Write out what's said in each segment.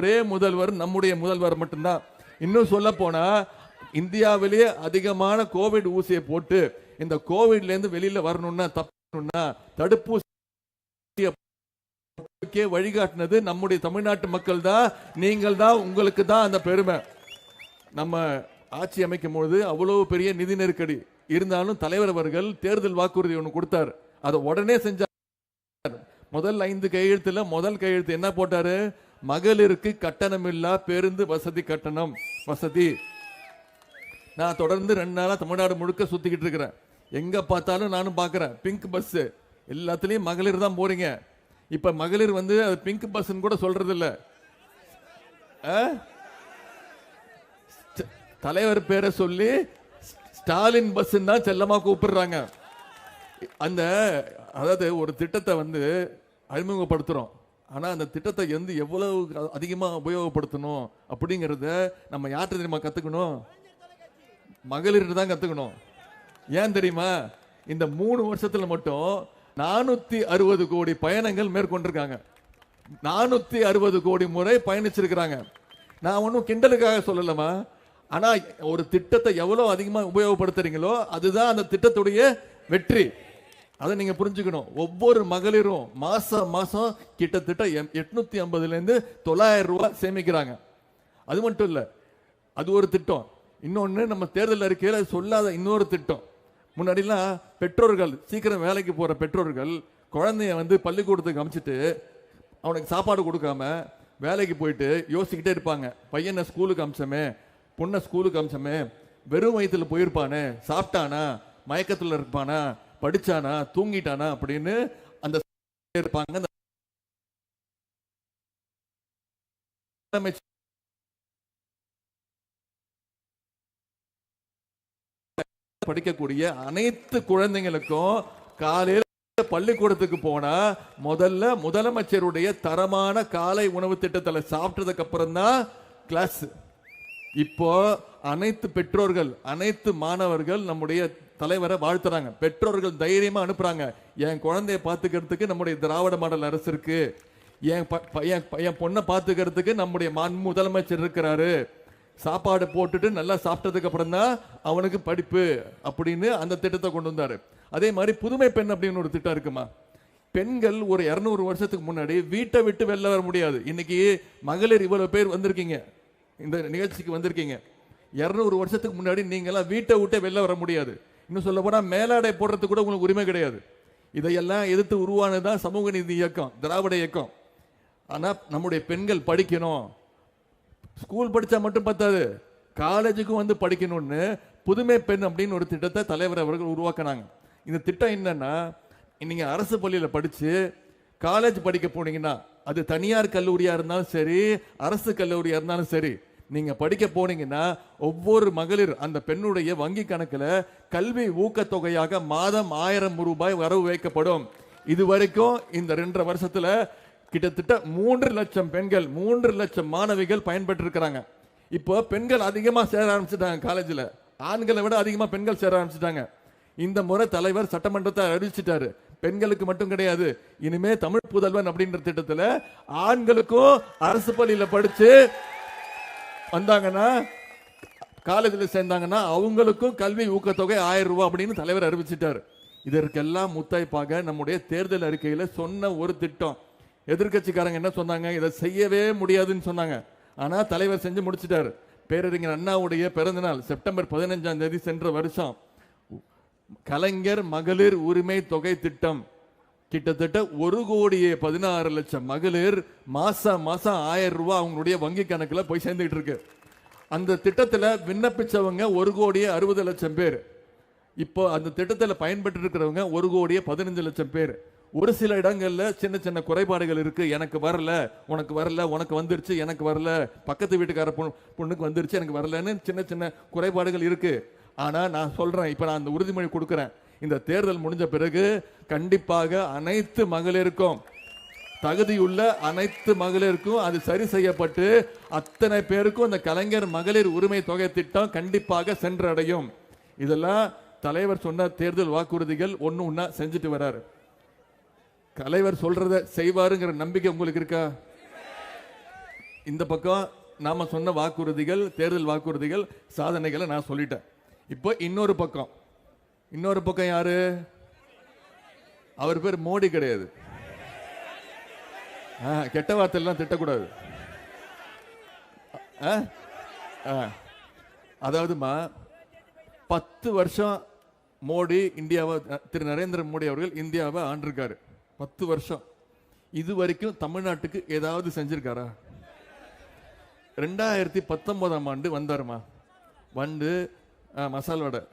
ஒரே முதல்வர் நம்முடைய முதல்வர் மட்டும்தான். இன்னும் சொல்ல போனா இந்தியாவிலேயே அதிகமான கோவிட் ஊசியை போட்டு இந்த கோவிட்ல இருந்து வெளியில வரணும்னா தப்பணும்னா தடுப்பூசி வழிகாட்டினது நம்முடைய தமிழ்நாட்டு மக்கள் தான் நீங்கள் தான் உங்களுக்கு தான் அந்த பெருமை. நம்ம ஆட்சி அமைக்கும் பொழுது அவ்வளவு பெரிய நிதி நெருக்கடி. இருந்தாலும் தலைவர் அவர்கள் தேர்தல் வாக்குறுதி ஒன்று கொடுத்தார். அதை உடனே செஞ்சார். முதல் ஐந்து கையெழுத்துல முதல் கையெழுத்து என்ன போட்டாரு? மகளிருக்கு கட்டணமில்லா பேருந்து வசதி கட்டணம் வசதி. நான் தொடர்ந்து ரெண்டு நாளாக தமிழ்நாடு முழுக்க சுத்திக்கிட்டு இருக்கிறேன். எங்க பார்த்தாலும் நானும் பார்க்குறேன். பிங்க் பஸ் எல்லாத்துலேயும் மகளிர் தான் போறீங்க. இப்ப மகளிர் வந்து அது பிங்க் பஸ்ன்னு கூட சொல்றது இல்லை ஆ? தலைவர் பேரை சொல்லி ஸ்டாலின் பஸ்ன்னு தான் செல்லமாக கூப்பிடுறாங்க. அந்த அதாவது ஒரு திட்டத்தை வந்து அறிமுகப்படுத்துறோம். ஆனால் அந்த திட்டத்தை வந்து எவ்வளவு அதிகமாக உபயோகப்படுத்தணும் அப்படிங்கிறத நம்ம யார்கிட்ட தெரியுமா கற்றுக்கணும் மகளிர்கிட்ட தான் கற்றுக்கணும் ஏன் தெரியுமா? இந்த மூணு வருஷத்தில் மட்டும் நானூற்றி அறுபது கோடி பயணங்கள் மேற்கொண்டிருக்காங்க. நானூற்றி அறுபது கோடி முறை பயணிச்சிருக்கிறாங்க. நான் ஒன்றும் கிண்டலுக்காக சொல்லலம்மா. ஆனால் ஒரு திட்டத்தை எவ்வளோ அதிகமாக உபயோகப்படுத்துறீங்களோ அதுதான் அந்த திட்டத்துடைய வெற்றி. அதை நீங்க புரிஞ்சுக்கணும். ஒவ்வொரு மகளிரும் மாசம் மாசம் கிட்டத்தட்ட எட்நூத்தி ஐம்பதுல இருந்து தொள்ளாயிரம் ரூபாய் சேமிக்கிறாங்க. அது மட்டும் இல்ல அது ஒரு திட்டம். இன்னொன்னு நம்ம தேர்தல் அறிக்கையில் சொல்லாத இன்னொரு திட்டம். முன்னாடிலாம் பெற்றோர்கள் சீக்கிரம் வேலைக்கு போற பெற்றோர்கள் குழந்தைய வந்து பள்ளிக்கூடத்துக்கு அமைச்சிட்டு அவனுக்கு சாப்பாடு கொடுக்காம வேலைக்கு போயிட்டு யோசிக்கிட்டே இருப்பாங்க. பையனை ஸ்கூலுக்கு அமிச்சமே பொண்ணை ஸ்கூலுக்கு அமிச்சமே வெறும் வயிற்றில் போயிருப்பானே சாப்பிட்டானா மயக்கத்தில் இருப்பானா படிச்சானா தூங்கிட்டானா அப்படின்னு அந்த இருப்பாங்க படிக்கக்கூடிய அனைத்து குழந்தைங்களுக்கும் காலையில் பள்ளிக்கூடத்துக்கு போனா முதல்ல முதலமைச்சருடைய தரமான காலை உணவு திட்டத்துல சாப்பிட்டதுக்கு அப்புறம் தான் கிளாஸ் இப்போ அனைத்து பெற்றோர்கள் அனைத்து மாணவர்கள் நம்முடைய தலைவரை வாழ்த்துறாங்க. பெற்றோர்கள் தைரியமா அனுப்புறாங்க. என் குழந்தைய பாத்துக்கிறதுக்கு நம்முடைய திராவிட மாடல் அரசு இருக்கு. என் ப- என் பொண்ணை பாத்துக்கிறதுக்கு நம்முடைய மண் முதலமைச்சர் இருக்கிறாரு. சாப்பாடு போட்டுட்டு நல்லா சாப்பிட்டதுக்கு அப்புறம் தான் அவனுக்கு படிப்பு அப்படின்னு அந்த திட்டத்தை கொண்டு வந்தாரு. அதே மாதிரி புதுமை பெண் அப்படின்னு ஒரு திட்டம் இருக்குமா? பெண்கள் ஒரு இரநூறு வருஷத்துக்கு முன்னாடி வீட்டை விட்டு வெளில வர முடியாது. இன்னைக்கு மகளிர் இவ்வளவு பேர் வந்திருக்கீங்க. இந்த நிகழ்ச்சிக்கு வந்திருக்கீங்க. இரநூறு வருஷத்துக்கு முன்னாடி நீங்கெல்லாம் வீட்டை விட்டே வெளில வர முடியாது. இன்னும் சொல்ல போனால் மேலாடை போடுறதுக்கு கூட உங்களுக்கு உரிமை கிடையாது. இதையெல்லாம் எதிர்த்து உருவானதுதான் சமூக நீதி இயக்கம் திராவிட இயக்கம். ஆனால் நம்முடைய பெண்கள் படிக்கணும். ஸ்கூல் படித்தா மட்டும் பத்தாது. காலேஜுக்கும் வந்து படிக்கணும்னு புதுமை பெண் அப்படின்னு ஒரு திட்டத்தை தலைவர் அவர்கள் உருவாக்குனாங்க. இந்த திட்டம் என்னன்னா நீங்கள் அரசு பள்ளியில் படித்து காலேஜ் படிக்க போனீங்கன்னா அது தனியார் கல்லூரியாக இருந்தாலும் சரி அரசு கல்லூரியாக இருந்தாலும் சரி நீங்க படிக்க போனீங்கன்னா ஒவ்வொரு மகளிர் அந்த பெண்ணுடைய வங்கி கணக்குல கல்வி ஊக்கத்தொகையாக மாதம் ஆயிரம் ரூபாய் வரவு வைக்கப்படும். இது வரைக்கும் இந்த ரெண்டரை வருஷத்துல கிட்டத்தட்ட மூன்று லட்சம் பெண்கள் மூன்று லட்சம் மாணவிகள் பயன்பெற்றிருக்கிறாங்க. இப்போ பெண்கள் அதிகமா சேர ஆரம்பிச்சிட்டாங்க காலேஜில். ஆண்களை விட அதிகமா பெண்கள் சேர ஆரம்பிச்சிட்டாங்க. இந்த முறை தலைவர் சட்டமன்றத்தை அறிவிச்சிட்டாரு. பெண்களுக்கு மட்டும் கிடையாது இனிமே தமிழ் புதல்வன் அப்படின்ற திட்டத்தில் ஆண்களுக்கும் அரசு பள்ளியில் படிச்சு வந்தாங்கன்னா காலேஜில் சேர்ந்தாங்கன்னா அவங்களுக்கும் கல்வி ஊக்கத்தொகை ஆயிரம் ரூபாய் அப்படின்னு தலைவர் அறிவிச்சிட்டார். இதற்கெல்லாம் முத்தாய்ப்பாக நம்முடைய தேர்தல் அறிக்கையில் சொன்ன ஒரு திட்டம். எதிர்க்கட்சிக்காரங்க என்ன சொன்னாங்க? இதை செய்யவே முடியாதுன்னு சொன்னாங்க. ஆனால் தலைவர் செஞ்சு முடிச்சிட்டாரு. பேரறிஞர் அண்ணாவுடைய பிறந்தநாள் செப்டம்பர் பதினஞ்சாம் தேதி சென்ற வருஷம். கலைஞர் மகளிர் உரிமை தொகை திட்டம். கிட்டத்தட்ட ஒரு கோடியே பதினாறு லட்சம் மகளிர் மாசம் மாசம் ஆயிரம் ரூபாய் அவங்களுடைய வங்கி கணக்கில் போய் சேர்ந்துட்டு இருக்கு. அந்த திட்டத்தில் விண்ணப்பிச்சவங்க ஒரு கோடியே அறுபது லட்சம் பேர். இப்போ அந்த திட்டத்தில் பயன்பட்டு இருக்கிறவங்க ஒரு கோடியே பதினஞ்சு லட்சம் பேர். ஒரு சில இடங்கள்ல சின்ன சின்ன குறைபாடுகள் இருக்கு. எனக்கு வரல உனக்கு வரல உனக்கு வந்துருச்சு எனக்கு வரல பக்கத்து வீட்டுக்கார பொண்ணு பொண்ணுக்கு வந்துருச்சு எனக்கு வரலன்னு சின்ன சின்ன குறைபாடுகள் இருக்கு. ஆனா நான் சொல்றேன் இப்ப நான் அந்த உறுதிமொழி கொடுக்குறேன். இந்த தேர்தல் முடிஞ்ச பிறகு கண்டிப்பாக அனைத்து மகளிருக்கும் தகுதியுள்ள அனைத்து மகளிருக்கும் அது சரி செய்யப்பட்டு அத்தனை பேருக்கும் அந்த கலைஞர் மகளிர் உரிமை தொகை திட்டம் கண்டிப்பாக சென்றடையும். இதெல்லாம் தலைவர் சொன்ன தேர்தல் வாக்குறுதிகள் ஒன்று ஒன்றா செஞ்சுட்டு வராரு. தலைவர் சொல்றத செய்வாருங்கிற நம்பிக்கை உங்களுக்கு இருக்கா? இந்த பக்கம் நாம சொன்ன வாக்குறுதிகள் தேர்தல் வாக்குறுதிகள் சாதனைகளை நான் சொல்லிட்டேன். இப்போ இன்னொரு பக்கம். இன்னொரு பக்கம் யாரு? அவர் பேர் மோடி கிடையாது. ஆ, கெட்ட வார்த்தையெல்லாம் திட்டக்கூடாது. ஆ? ஆ. அதாவதுமா பத்து வருஷம் மோடி இந்தியாவை திரு நரேந்திர மோடி அவர்கள் இந்தியாவை ஆண்டிருக்காரு. பத்து வருஷம். இது வரைக்கும் தமிழ்நாட்டுக்கு ஏதாவது செஞ்சிருக்காரா? ரெண்டாயிரத்தி பத்தொன்பதாம் ஆண்டு வந்தாருமா? வந்து மசால் வடை.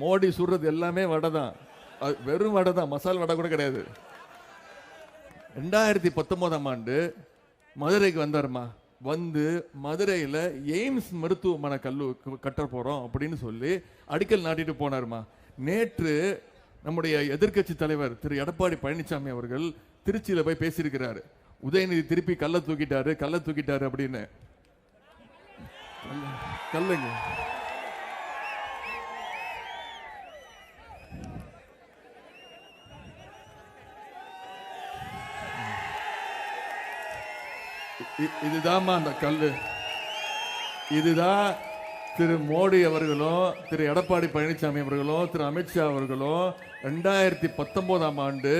மோடி சுடுறது எல்லாமே வடை தான் வெறும் வடை தான் மசால் வடை கூட கிடையாது. ரெண்டாயிரத்தி பத்தொன்பதாம் ஆண்டு மதுரைக்கு வந்தாருமா? வந்து மதுரையில் எய்ம்ஸ் மருத்துவமனை கல்லு கட்ட போகிறோம் அப்படின்னு சொல்லி அடிக்கல் நாட்டிட்டு போனாருமா? நேற்று நம்முடைய எதிர்க்கட்சி தலைவர் திரு. எடப்பாடி பழனிசாமி அவர்கள் திருச்சியில் போய் பேசியிருக்கிறாரு. உதயநிதி திருப்பி கல்லை தூக்கிட்டாரு கல்லை தூக்கிட்டாரு அப்படின்னு. கல்லுங்க. இதுதாம்மா அந்த கல் இதுதான் திரு மோடி அவர்களும் திரு எடப்பாடி பழனிசாமி அவர்களும் திரு அமித்ஷா அவர்களும் ரெண்டாயிரத்தி பத்தொன்பதாம் ஆண்டு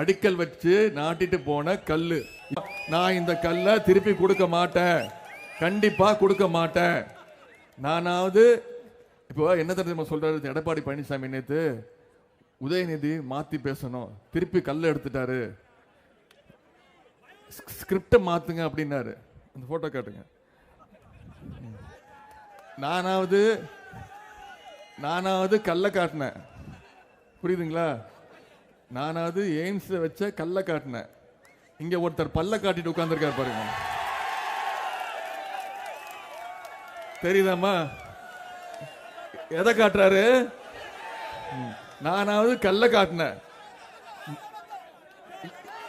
அடிக்கல் வச்சு நாட்டிட்டு போன கல் நான் இந்த கல்லை திருப்பி கொடுக்க மாட்டேன். கண்டிப்பாக கொடுக்க மாட்டேன். நானாவது இப்போ என்ன தெரியுமா சொல்றாரு எடப்பாடி பழனிசாமி நேற்று உதயநிதி மாற்றி பேசணும். திருப்பி கல்லை எடுத்துட்டாரு. ஸ்கிரிப்டை மாற்றுங்க அப்படின்னாரு. அந்த ஃபோட்டோ காட்டுங்க. நானாவது நானாவது கல்லை காட்டினேன். புரியுதுங்களா? நானாவது எய்ம்ஸை வச்ச கல்லை காட்டினேன். இங்கே ஒருத்தர் பல்ல காட்டிட்டு உட்காந்துருக்கார் பாருங்க. தெரியுதாம்மா? எதை காட்டுறாரு? ம். நானாவது கல்லை காட்டினேன்.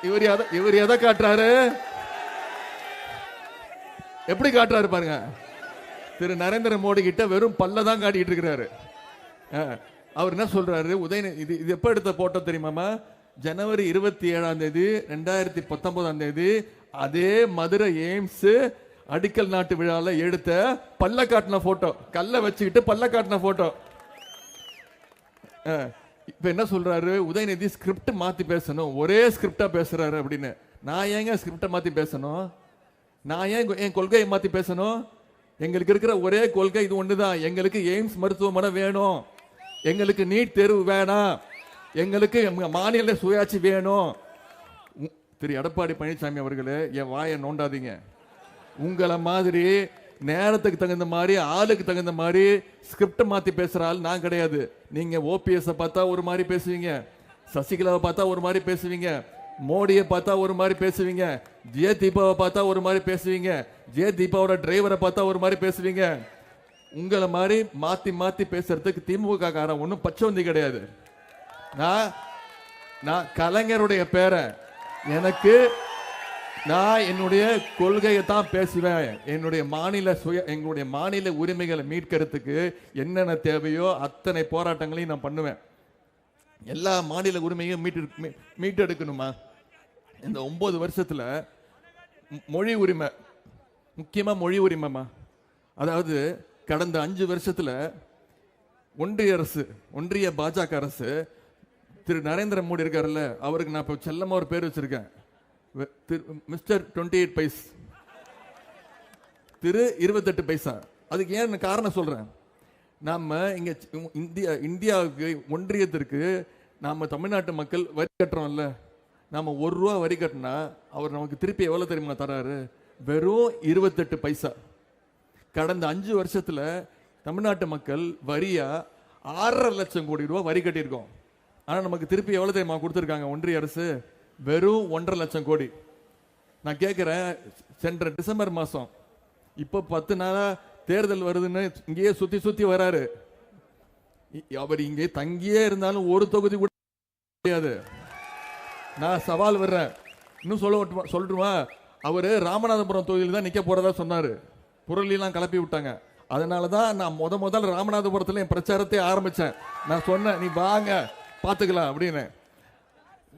இவர் எதை இவர் எதை காட்டுறாரு? எப்படி காட்டுறாரு பாருங்க. திரு நரேந்திர மோடி கிட்ட வெறும் பல்ல தான் காட்டிட்டு இருக்கிறாரு. ஆ, அவர் என்ன சொல்றாரு? உதய இது இது எப்ப எடுத்த போட்டோ தெரியுமாமா ஜனவரி இருபத்தி ஏழாம் தேதி ரெண்டாயிரத்தி பத்தொன்பதாம் தேதி அதே மதுரை எய்ம்ஸ் அடிக்கல் நாட்டு விழால எடுத்த பல்ல காட்டின போட்டோ. கல்ல வச்சுக்கிட்டு பல்ல காட்டின போட்டோ. இப்போ என்ன சொல்கிறாரு உதயநிதி ஸ்கிரிப்ட் மாற்றி பேசணும். ஒரே ஸ்கிரிப்டாக பேசுகிறாரு அப்படின்னு. நான் ஏங்க ஸ்கிரிப்டை மாற்றி பேசணும்? நான் ஏன் என் கொள்கையை மாற்றி பேசணும்? எங்களுக்கு இருக்கிற ஒரே கொள்கை இது ஒன்று தான் எங்களுக்கு எய்ம்ஸ் மருத்துவமனை வேணும். எங்களுக்கு நீட் தேர்வு வேணாம். எங்களுக்கு மாநில சுயாட்சி வேணும். உ- திரு எடப்பாடி பழனிசாமி அவர்களே என் வாயை நோண்டாதீங்க. உங்களை மாதிரி நேரத்துக்கு தகுந்த மாதிரி ஆளுக்கு தகுந்த மாதிரி ஸ்கிரிப்ட் மாற்றி பேசுகிற ஆள் நான் கிடையாது. நீங்கள் ஓபிஎஸ்ஸை பார்த்தா ஒரு மாதிரி பேசுவீங்க. சசிகலாவை பார்த்தா ஒரு மாதிரி பேசுவீங்க. மோடியை பார்த்தா ஒரு மாதிரி பேசுவீங்க. ஜே தீபாவை பார்த்தா ஒரு மாதிரி பேசுவீங்க. ஜே தீபாவோட டிரைவரை பார்த்தா ஒரு மாதிரி பேசுவீங்க. உங்களை மாதிரி மாற்றி மாற்றி பேசுறதுக்கு திமுக காரன் ஒன்றும் பச்சவந்தி கிடையாது. நான் நான் கலைஞருடைய பேரை எனக்கு நான் என்னுடைய கொள்கையை தான் பேசுவேன். என்னுடைய மாநில சுய எங்களுடைய மாநில உரிமைகளை மீட்கிறதுக்கு என்னென்ன தேவையோ அத்தனை போராட்டங்களையும் நான் பண்ணுவேன். எல்லா மாநில உரிமையும் மீட்டு மீட்டெடுக்கணுமா? இந்த ஒம்பது வருஷத்தில் மொழி உரிமை முக்கியமாக மொழி உரிமைமா அதாவது கடந்த அஞ்சு வருஷத்தில் ஒன்றிய அரசு ஒன்றிய பாஜக அரசு திரு நரேந்திர மோடி இருக்காருல்ல அவருக்கு நான் இப்போ செல்லமாக ஒரு பேர் வச்சுருக்கேன். Mister twenty eight paise. திரு இருபத்தெட்டு பைசா. அதுக்கு ஏன் காரணம் சொல்கிறேன் நாம் இங்கே இந்தியா இந்தியாவுக்கு ஒன்றியத்திற்கு நாம் தமிழ்நாட்டு மக்கள் வரி கட்டுறோம்ல. நாம் ஒரு ரூபா வரி கட்டினா அவர் நமக்கு திருப்பி எவ்வளோ தெரியுமா தராரு? வெறும் இருபத்தெட்டு பைசா. கடந்த அஞ்சு வருஷத்தில் தமிழ்நாட்டு மக்கள் வரியாக ஆறரை லட்சம் கோடி ரூபா வரி கட்டியிருக்கோம். ஆனால் நமக்கு திருப்பி எவ்வளோ தெரியுமா கொடுத்துருக்காங்க ஒன்றிய அரசு? வெறும் ஒன்றரை லட்சம் கோடி. நான் கேட்குறேன் சென்ற டிசம்பர் மாதம் இப்போ பத்து நாளாக தேர்தல் வருதுன்னு இங்கேயே சுற்றி சுற்றி வராரு. இ- அவர் இங்கே தங்கியே இருந்தாலும் ஒரு தொகுதி கூட முடியாது நான் சவால் வர்றேன் இன்னும் சொல்ல விட்டுமா- சொல்லட்டுமா? அவர் ராமநாதபுரம் தொகுதியில் தான் நிற்க போகிறதா சொன்னார். புரளிலாம் கிளப்பி விட்டாங்க. அதனால தான் நான் முத முதல் ராமநாதபுரத்தில் என் பிரச்சாரத்தை ஆரம்பித்தேன் நான் சொன்னேன் நீ வாங்க பார்த்துக்கலாம் அப்படின்னு.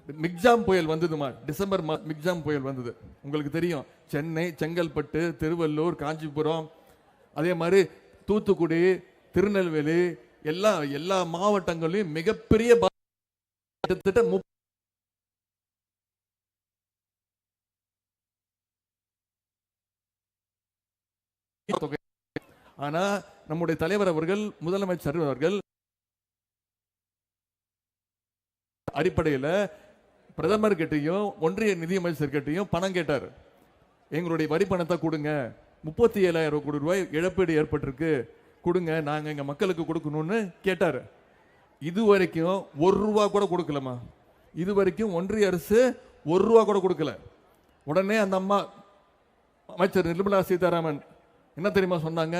மிக்ஜாம் புயல் வந்ததுமா? டிசம்பர் மா மிக்ஜாம் புயல் வந்தது. உங்களுக்கு தெரியும். சென்னை செங்கல்பட்டு திருவள்ளூர் காஞ்சிபுரம் அதே மாதிரி தூத்துக்குடி திருநெல்வேலி எல்லா எல்லா மாவட்டங்களையும் மிகப்பெரிய கிட்டத்தட்ட தொகை. ஆனா நம்முடைய தலைவர் அவர்கள் முதலமைச்சர் அவர்கள் அடிப்படையில் பிரதமர் கிட்டையும் ஒன்றிய நிதியமைச்சர் கிட்டையும் பணம் கேட்டார். எங்களுடைய வரி பணத்தை கொடுங்க. முப்பத்தி ஏழாயிரம் கோடி ரூபாய் இழப்பீடு ஏற்பட்டிருக்கு. கொடுங்க நாங்கள் எங்கள் மக்களுக்கு கொடுக்கணும்னு கேட்டார். இது வரைக்கும் ஒரு ரூபா கூட கொடுக்கலம்மா. இது வரைக்கும் ஒன்றிய அரசு ஒரு ரூபா கூட கொடுக்கல. உடனே அந்த அம்மா அமைச்சர் நிர்மலா சீதாராமன் என்ன தெரியுமா சொன்னாங்க?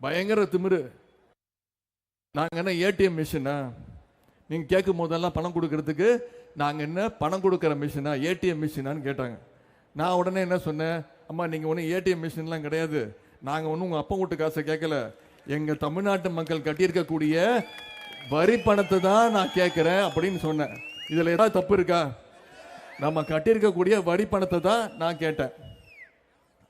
பயங்கர திமிரு. நாங்கள் என்ன ஏடிஎம் மிஷினா? நீங்கள் கேட்கும் போதெல்லாம் பணம் கொடுக்கறதுக்கு நாங்கள் என்ன பணம் கொடுக்குற மிஷினா ஏடிஎம் மிஷினான்னு கேட்டாங்க. நான் உடனே என்ன சொன்னேன்? அம்மா நீங்கள் ஒன்றும் ஏடிஎம் மிஷின்லாம் கிடையாது. நாங்கள் ஒன்றும் உங்கள் அப்பா வீட்டு காசை கேட்கல. எங்கள் தமிழ்நாட்டு மக்கள் கட்டியிருக்கக்கூடிய வரி பணத்தை தான் நான் கேட்குறேன் அப்படின்னு சொன்னேன். இதில் ஏதாவது தப்பு இருக்கா? நம்ம கட்டியிருக்கக்கூடிய வரி பணத்தை தான் நான் கேட்டேன்.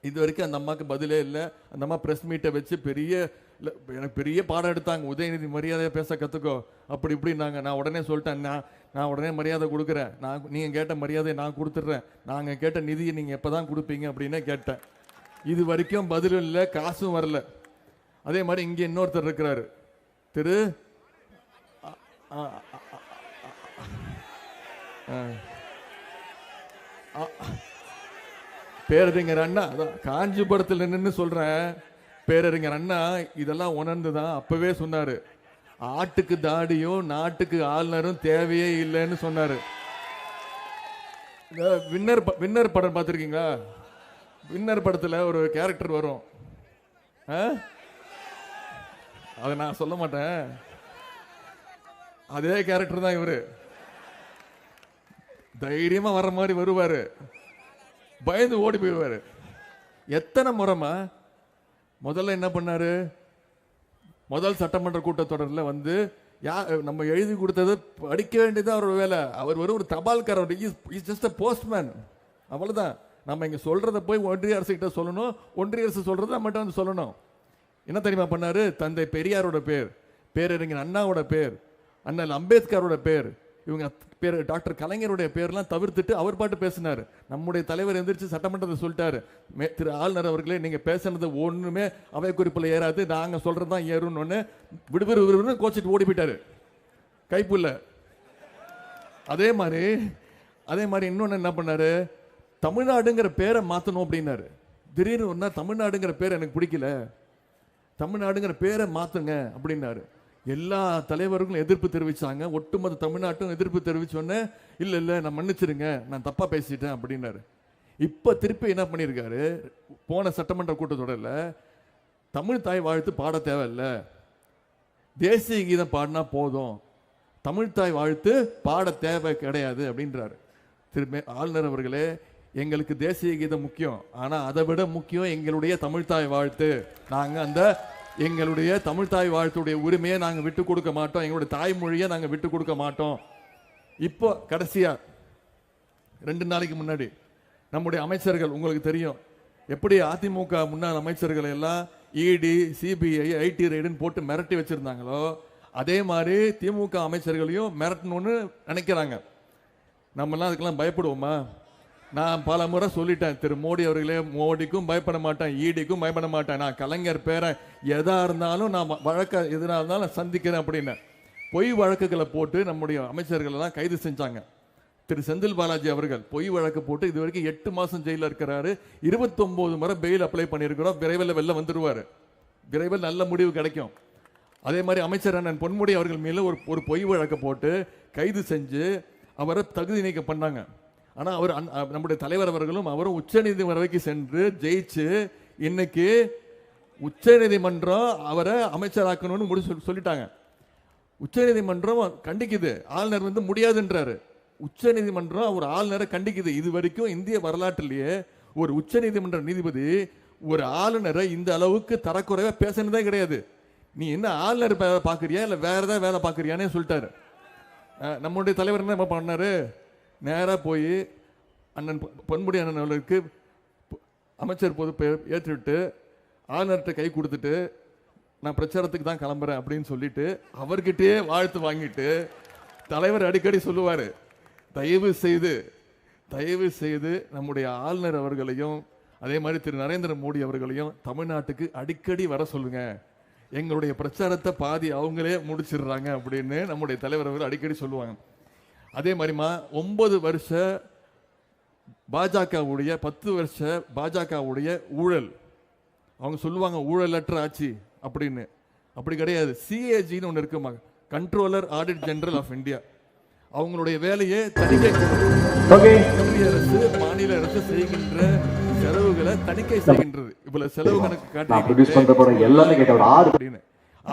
இது வரைக்கும் அந்த அம்மாவுக்கு பதிலே இல்லை. அந்த அம்மா ப்ரெஸ் மீட்டை வச்சு பெரிய இல்லை எனக்கு பெரிய பாடம் எடுத்தாங்க உதயநிதி மரியாதையை பேச கற்றுக்கோ அப்படி இப்படின்னாங்க நான் உடனே சொல்லிட்டேன் நான் நான் உடனே மரியாதை கொடுக்குறேன் நான் நீங்கள் கேட்ட மரியாதையை நான் கொடுத்துட்றேன் நாங்கள் கேட்ட நிதியை நீங்கள் எப்போ தான் கொடுப்பீங்க அப்படின்னு கேட்டேன் இது வரைக்கும் பதிலும் இல்லை காசும் வரல அதே மாதிரி இங்கே இன்னொருத்தர் இருக்கிறாரு திரு அ- அ- பேரறிஞர் அண்ணா அதான் காஞ்சிபுரத்தில் நின்று சொல்கிறேன் பேரறிஞர் அண்ணா இதெல்லாம் உணர்ந்து தான் அப்பவே சொன்னாரு. ஆட்டுக்கு தாடியும் நாட்டுக்கு ஆளுநரும் தேவையே இல்லைன்னு சொன்னாரு. வின்னர் ப- வின்னர் படம் பார்த்துருக்கீங்களா? வின்னர் படத்துல ஒரு கேரக்டர் வரும். ஆ? அதை நான் சொல்ல மாட்டேன். அதே கேரக்டர் தான் இவரு. தைரியமா வர மாதிரி வருவாரு. பயந்து ஓடி போயிடுவாரு. எத்தனை முறைமா முதல்ல என்ன பண்ணார்? முதல் சட்டமன்ற கூட்டத்தொடரில் வந்து யா நம்ம எழுதி கொடுத்தது படிக்க வேண்டியது அவர் வேலை. அவர் ஒரு ஒரு தபால்காரர். இஸ் ஜஸ்ட் அ போஸ்ட்மேன் அவ்வளோதான் நம்ம இங்கே சொல்கிறத போய் ஒன்றிய அரசுக்கிட்ட சொல்லணும். ஒன்றிய அரசு சொல்கிறத நம்மகிட்ட வந்து சொல்லணும். என்ன தெரியுமா பண்ணார்? தந்தை பெரியாரோட பேர் பேரறிஞர் அண்ணாவோட பேர் அண்ணல் அம்பேத்கரோட பேர். இவங்க பேர் டாக்டர் கலைஞருடைய பேர்லாம் தவிர்த்துட்டு அவர் பாட்டு பேசினார். நம்முடைய தலைவர் எந்திரிச்சு சட்டமன்றத்தை சொல்லிட்டாரு. மே- திரு ஆளுநர் அவர்களே நீங்கள் பேசுனது ஒன்றுமே அவை குறிப்பில் ஏறாது நாங்கள் சொல்கிறது தான் ஏறும்னு ஒன்று விடுபெறு விடுவிறு கோச்சிட்டு ஓடி போயிட்டார். கைப்புல்ல. அதே மாதிரி அதே மாதிரி இன்னொன்று என்ன பண்ணார்? தமிழ்நாடுங்கிற பேரை மாற்றணும் அப்படின்னாரு. திடீர்னு ஒன்றா தமிழ்நாடுங்கிற பேர் எனக்கு பிடிக்கல. தமிழ்நாடுங்கிற பேரை மாற்றுங்க அப்படின்னாரு. எல்லா தலைவர்களும் எதிர்ப்பு தெரிவிச்சாங்க. ஒட்டுமொத்த தமிழ்நாட்டும் எதிர்ப்பு தெரிவிச்சோன்னே இல்லை இல்லை நான் மன்னிச்சிருங்க நான் தப்பாக பேசிட்டேன் அப்படின்னாரு. இப்போ திருப்பி என்ன பண்ணியிருக்காரு போன சட்டமன்ற கூட்டத்தொடரில் தமிழ் தாய் வாழ்த்து பாட தேவையில்லை. தேசிய கீதம் பாடினா போதும். தமிழ் தாய் வாழ்த்து பாட தேவை கிடையாது அப்படின்றாரு. திரும்ப ஆளுநர் அவர்களே எங்களுக்கு தேசிய கீதம் முக்கியம். ஆனால் அதை விட முக்கியம் எங்களுடைய தமிழ் தாய் வாழ்த்து. நாங்கள் அந்த எங்களுடைய தமிழ் தாய் வாழ்த்துடைய உரிமையை நாங்கள் விட்டு கொடுக்க மாட்டோம். எங்களுடைய தாய்மொழியை நாங்கள் விட்டு கொடுக்க மாட்டோம். இப்போ கடைசியா ரெண்டு நாளைக்கு முன்னாடி நம்முடைய அமைச்சர்கள் உங்களுக்கு தெரியும் எப்படி அதிமுக முன்னாள் அமைச்சர்களை எல்லாம் இடி சிபிஐ ஐடி ரைடுன்னு போட்டு மிரட்டி வச்சிருந்தாங்களோ அதே மாதிரி திமுக அமைச்சர்களையும் மிரட்டணும்னு நினைக்கிறாங்க. நம்மலாம் அதுக்கெல்லாம் பயப்படுவோமா? நான் பல முறை சொல்லிட்டேன் திரு மோடி அவர்களே மோடிக்கும் பயப்பட மாட்டேன் ஈடிக்கும் பயப்பட மாட்டேன். நான் கலைஞர் பேரை எதா இருந்தாலும் நான் வழக்க எதுனா இருந்தாலும் சந்திக்கிறேன் அப்படின்னு. பொய் வழக்குகளை போட்டு நம்முடைய அமைச்சர்களெல்லாம் கைது செஞ்சாங்க. திரு செந்தில் பாலாஜி அவர்கள் பொய் வழக்கு போட்டு இது வரைக்கும் எட்டு மாதம் ஜெயிலில் இருக்கிறாரு. 29 முறை பெயில் அப்ளை பண்ணியிருக்கிறோம். விரைவில் வெளில வந்துடுவார் விரைவில் நல்ல முடிவு கிடைக்கும். அதே மாதிரி அமைச்சர் அண்ணன் பொன்முடி அவர்கள் மேலே ஒரு ஒரு பொய் வழக்கு போட்டு கைது செஞ்சு அவரை தகுதி நீக்கம் பண்ணாங்க. ஆனால் அவர் அந்- நம்முடைய தலைவர் அவர்களும் அவரும் உச்சநீதிமன்றம் வரைக்கும் சென்று ஜெயிச்சு இன்னைக்கு உச்சநீதிமன்றம் அவரை அமைச்சராக்கணும்னு முடி சொல்- சொல்லிட்டாங்க. உச்சநீதிமன்றம் கண்டிக்குது. ஆளுநர் வந்து முடியாதுன்றாரு. உச்சநீதிமன்றம் ஒரு ஆளுநரை கண்டிக்குது. இது வரைக்கும் இந்திய வரலாற்றிலேயே ஒரு உச்சநீதிமன்ற நீதிபதி ஒரு ஆளுநரை இந்த அளவுக்கு தரக்குறைவாக பேசினதே கிடையாது. நீ என்ன ஆளுநர் வேலை பார்க்குறியா? இல்லை வேறு ஏதாவது வேலை பார்க்குறியானே சொல்லிட்டாரு. நம்முடைய தலைவர் என்ன பண்ணாரு? நேராக போய் அண்ணன் பொன்முடி அண்ணன் அவர்களுக்கு அமைச்சர் பொதுப்பை ஏற்றுவிட்டு ஆளுநர்கிட்ட கை கொடுத்துட்டு நான் பிரச்சாரத்துக்கு தான் கிளம்புறேன் அப்படின்னு சொல்லிட்டு அவர்கிட்டயே வாழ்த்து வாங்கிட்டு தலைவர் அடிக்கடி சொல்லுவார். தயவு செய்து தயவு செய்து நம்முடைய ஆளுநர் அவர்களையும் அதே மாதிரி திரு. நரேந்திர மோடி அவர்களையும் தமிழ்நாட்டுக்கு அடிக்கடி வர சொல்லுங்க. எங்களுடைய பிரச்சாரத்தை பாதி அவங்களே முடிச்சிடுறாங்க அப்படின்னு நம்முடைய தலைவர் அவர்கள் அடிக்கடி சொல்லுவாங்க. அதே மாதிரிமா ஒன்பது வருஷ பாஜகவுடைய பத்து வருஷ பாஜகவுடைய ஊழல். அவங்க சொல்லுவாங்க ஊழலற்ற ஆட்சி அப்படின்னு. அப்படி கிடையாது. சிஏஜின்னு ஒன்று இருக்குமா controller audit general of India அவங்களுடைய வேலையே தணிக்கை மத்திய அரசு மாநில அரசு செய்கின்ற செலவுகளை தணிக்கை செய்கின்றது. இவ்வளவு செலவு கணக்கு காட்டி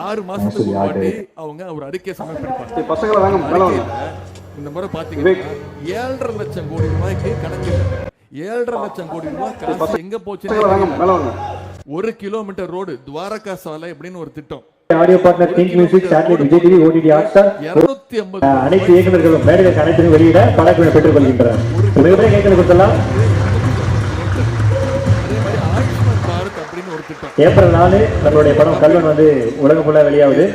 ஆறு மாசத்துக்கு வாட்டி அவங்க ஒரு அறிக்கை சமர்ப்பிப்பாங்க. இந்த முறை பாத்தீங்கன்னா ஏழரை லட்சம் கோடி ரூபாய்க்கு கணக்கு. ஏழரை லட்சம் கோடி ரூபாய் காசு எங்க போச்சுன்னு வாங்க ஒரு கிலோமீட்டர் ரோடு துவாரகா சாலை அப்படின்னு ஒரு திட்டம். Audio partner Think Music satellite Vijay TV OTT Hotstar இருநூத்தி ஐம்பது அனைத்து இயக்குநர்களும் மேடைகளுக்கு அனைத்தையும் வெளியிட படக்குழு பெற்றுக் கொள்கின்றனர். மிகப்பெரிய கைகள் கொடுத்தலாம் ஒரு ஏப்ரல் நாலு நம்மளுடைய படம் கல்வன் வந்து உலகம் ஃபுல்லா வெளியாகுது.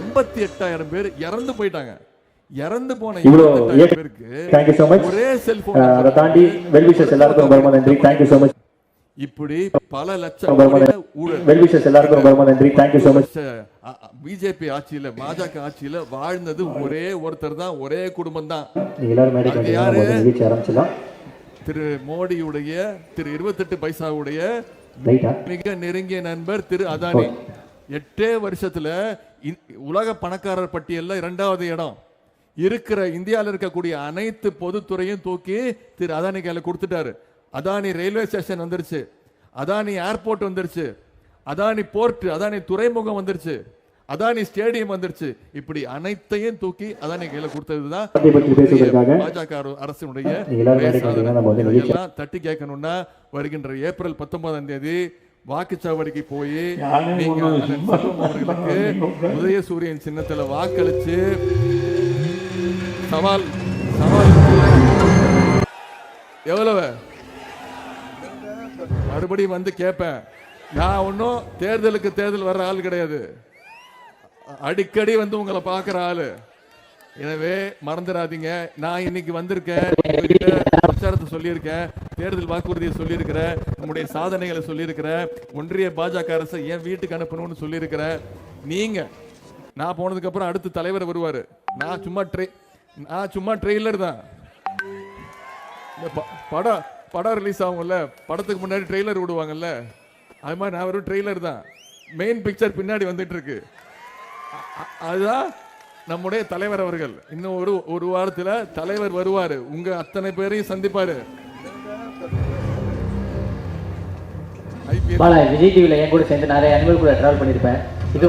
எண்பத்தி எட்டாயிரம் பேர் இறந்து போயிட்டாங்க. இறந்து போன இவ்வளோ 28,000 பேருக்கு ஒரே செல்போன் அதை தாண்டி வெல்விஷஸ் எல்லாருக்கும் ரொம்ப நன்றி. தேங்க்யூ ஸோ மச் இப்படி பல லட்சம் வெல்விஷஸ் எல்லாருக்கும் ரொம்ப நன்றி. தேங்க்யூ ஸோ மச் பிஜேபி ஆட்சியில பாஜக ஆட்சியில வாழ்ந்தது ஒரே ஒருத்தர் தான் ஒரே குடும்பம் தான். யாரு? திரு மோடியுடைய திரு இருபத்தெட்டு பைசாவுடைய ரைட்டா மிக நெருங்கிய நண்பர் திரு அதானி. எட்டே வருஷத்துல உலக பணக்காரர் பட்டியல்ல இரண்டாவது இடம். இருக்கிற இந்தியாவில் இருக்கக்கூடிய அனைத்து பொதுத்துறையும் தூக்கி திரு அதானி கையில கொடுத்துட்டாரு. அதானி ரயில்வே ஸ்டேஷன் வந்துருச்சு. அதானி ஏர்போர்ட் வந்துருச்சு. அதானி போர்ட் அதானி துறைமுகம் வந்துருச்சு. அதானி ஸ்டேடியம் வந்துருச்சு. இப்படி அனைத்தையும் தூக்கி அதானி கையில பற்றி பேசுவதற்காக பாஜக அர- அரசினுடைய தட்டி கேட்கணும்னா வருகின்ற ஏப்ரல் பத்தொன்பதாம் தேதி வாக்குச்சாவடிக்கு போய் நீங்க அவர்களுக்கு உதயசூரியன் சின்னத்துல வாக்களிச்சு சவால் சவால். எவ்வளவு? மறுபடியும் வந்து கேட்பேன். நான் ஒன்றும் தேர்தலுக்கு தேர்தல் வர்ற ஆள் கிடையாது. அடிக்கடி வந்து உங்களை பார்க்குற ஆள். எனவே மறந்துடாதீங்க. நான் இன்னைக்கு வந்திருக்கேன். உங்ககிட்ட பிரச்சாரத்தை சொல்லியிருக்கேன். தேர்தல் வாக்குறுதியை சொல்லியிருக்கிறேன். நம்முடைய சாதனைகளை சொல்லியிருக்கிறேன். ஒன்றிய பாஜக அரசை என் வீட்டுக்கு அனுப்பணும்னு சொல்லியிருக்கிறேன். நீங்க நான் போனதுக்கப்புறம் அடுத்து தலைவர் வருவார். நான் சும்மா ட்ரே நான் சும்மா ட்ரெய்லர் தான். இந்த படம் படம் ரிலீஸ் ஆகும்ல படத்துக்கு முன்னாடி ட்ரெய்லர் விடுவாங்கல்ல அது மாதிரி நான் வெறும் ட்ரெய்லர் தான். மெயின் பிக்சர் பின்னாடி வந்துட்டு இருக்கு. அதுதான் நம்முடைய தலைவர் அவர்கள். இன்னும் ஒரு ஒரு வாரத்துல தலைவர் வருவாரு. உங்க அத்தனை பேரையும் சந்திப்பாரு. பாலா விஜய் டிவியில் என் கூட சேர்ந்து நிறைய அனிமல் கூட ட்ராவல் பண்ணியிருப்பேன். இது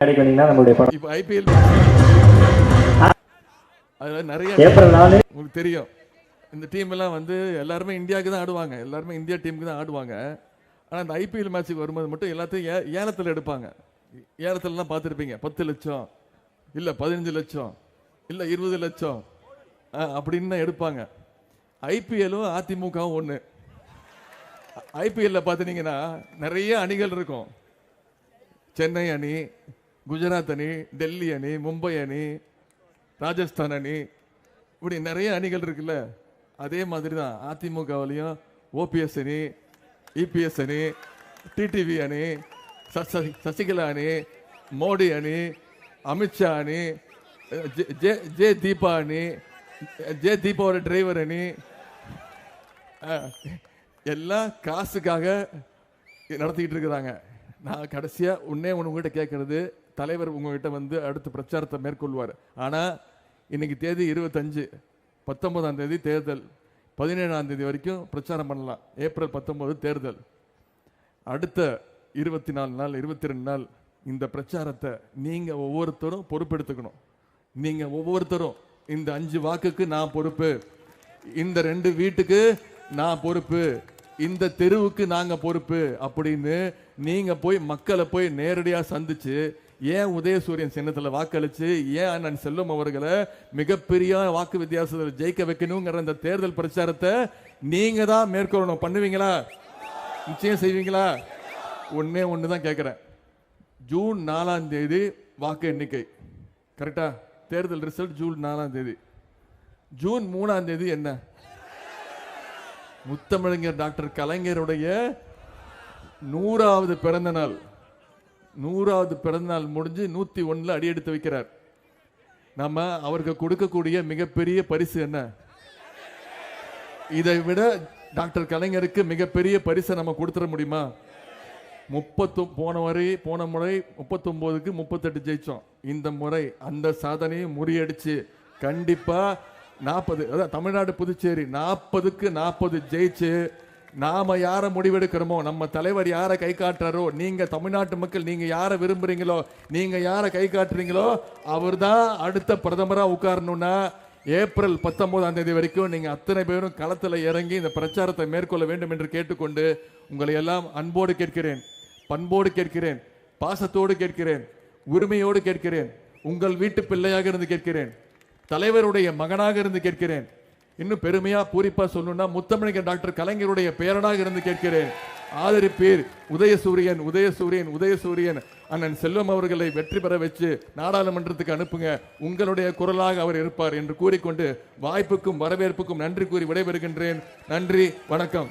வந்தீங்கன்னா நம்மளுடைய படம். இப்ப ஐபிஎல் அதுல நிறைய உங்களுக்கு தெரியும். இந்த டீம் எல்லாம் வந்து எல்லாருமே இந்தியாவுக்கு தான் ஆடுவாங்க. எல்லாருமே இந்தியா டீமுக்கு தான் ஆடுவாங்க. ஆனால் அந்த ஐபிஎல் மேட்ச்சுக்கு வரும்போது மட்டும் எல்லாத்தையும் ஏ ஏலத்தில் எடுப்பாங்க. ஏலத்துலலாம் பார்த்துருப்பீங்க. பத்து லட்சம் இல்லை பதினஞ்சு லட்சம் இல்லை இருபது லட்சம் அப்படின்னு தான் எடுப்பாங்க. ஐபிஎல்லும் அதிமுகவும் ஒன்று ஐபிஎல்ல பார்த்துனீங்கன்னா நிறைய அணிகள் இருக்கும். சென்னை அணி குஜராத் அணி டெல்லி அணி மும்பை அணி ராஜஸ்தான் அணி இப்படி நிறைய அணிகள் இருக்குல்ல அதே மாதிரி தான் அதிமுகவிலையும் ஓபிஎஸ் அணி இபிஎஸ் அணி டிடிவி அணி சசி சசிகலா அணி மோடி அணி அமித்ஷா அணி ஜே- ஜே ஜே தீபா அணி ஜே தீபாவோட டிரைவர் அணி. எல்லாம் காசுக்காக நடத்திக்கிட்டு இருக்கிறாங்க. நான் கடைசியாக உன்னே ஒன்று உங்கள்கிட்ட கேட்கறது தலைவர் உங்ககிட்ட வந்து அடுத்த பிரச்சாரத்தை மேற்கொள்வார். ஆனால் இன்னைக்கு தேதி இருபத்தஞ்சு பத்தொன்பதாம் தேதி தேர்தல். பதினேழாம் தேதி வரைக்கும் பிரச்சாரம் பண்ணலாம். ஏப்ரல் பத்தொன்பது தேர்தல். அடுத்த இருபத்தி நாலு நாள் இருபத்தி ரெண்டு நாள் இந்த பிரச்சாரத்தை நீங்கள் ஒவ்வொருத்தரும் பொறுப்பெடுத்துக்கணும். நீங்கள் ஒவ்வொருத்தரும் இந்த அஞ்சு வாக்குக்கு நான் பொறுப்பு. இந்த ரெண்டு வீட்டுக்கு நான் பொறுப்பு. இந்த தெருவுக்கு நாங்கள் பொறுப்பு அப்படின்னு நீங்கள் போய் மக்களை போய் நேரடியாக சந்திச்சு ஏன் உதயசூரியன் சின்னத்தில் வாக்களித்து ஏன் அண்ணன் செல்லும் அவர்களை மிகப்பெரிய வாக்கு வித்தியாசத்தில் ஜெயிக்க வைக்கணுங்கிற அந்த தேர்தல் பிரச்சாரத்தை நீங்கள் தான் மேற்கொள்ளணும். பண்ணுவீங்களா? நிச்சயம் செய்வீங்களா? ஒன்றே ஒன்று தான் கேட்குறேன் ஜூன் நாலாம் தேதி வாக்கு எண்ணிக்கை. கரெக்டா? தேர்தல் ரிசல்ட் ஜூன் நாலாம் தேதி. ஜூன் மூணாம் தேதி என்ன? முத்தமிழங்கர் டாக்டர் கலைஞருடைய நூறாவது பிறந்த நாள். நூறாவது பிறந்த நாள் முடிஞ்சு நூத்தி அடி அடியெடுத்து வைக்கிறார். நம்ம அவருக்கு கொடுக்கக்கூடிய மிகப்பெரிய பரிசு என்ன? இதை விட டாக்டர் கலைஞருக்கு மிகப்பெரிய பரிசை நம்ம கொடுத்துட முடியுமா? முப்பத்து போன வரை போன முறை முப்பத்தொம்போதுக்கு முப்பத்தெட்டு ஜெயிச்சோம். இந்த முறை அந்த சாதனையை முறியடிச்சு கண்டிப்பா நாற்பது அதான் தமிழ்நாடு புதுச்சேரி நாற்பதுக்கு நாற்பது ஜெயிச்சு நாம யாரை முடிவெடுக்கிறோமோ நம்ம தலைவர் யாரை கை காட்டுறாரோ நீங்க தமிழ்நாட்டு மக்கள் நீங்க யாரை விரும்புறீங்களோ நீங்க யாரை கை காட்டுறீங்களோ அவர் தான் அடுத்த பிரதமராக உட்காரணும்னா ஏப்ரல் பத்தொன்பதாம் தேதி வரைக்கும் நீங்க அத்தனை பேரும் களத்தில் இறங்கி இந்த பிரச்சாரத்தை மேற்கொள்ள வேண்டும் என்று கேட்டுக்கொண்டு உங்களை எல்லாம் அன்போடு கேட்கிறேன் பண்போடு கேட்கிறேன் பாசத்தோடு கேட்கிறேன் உரிமையோடு கேட்கிறேன் உங்கள் வீட்டு பிள்ளையாக இருந்து கேட்கிறேன் தலைவருடைய மகனாக இருந்து கேட்கிறேன் இன்னும் பெருமையா பூரிப்பா சொல்லணும்னா முத்தமிழக டாக்டர் கலைஞருடைய பேரனாக இருந்து கேட்கிறேன். ஆதரிப்பீர் உதயசூரியன் உதயசூரியன் உதயசூரியன். அண்ணன் செல்வம் அவர்களை வெற்றி பெற வச்சு நாடாளுமன்றத்துக்கு அனுப்புங்க. உங்களுடைய குரலாக அவர் இருப்பார் என்று கூறிக்கொண்டு வாய்ப்புக்கும் வரவேற்புக்கும் நன்றி கூறி விடைபெறுகின்றேன். நன்றி வணக்கம்.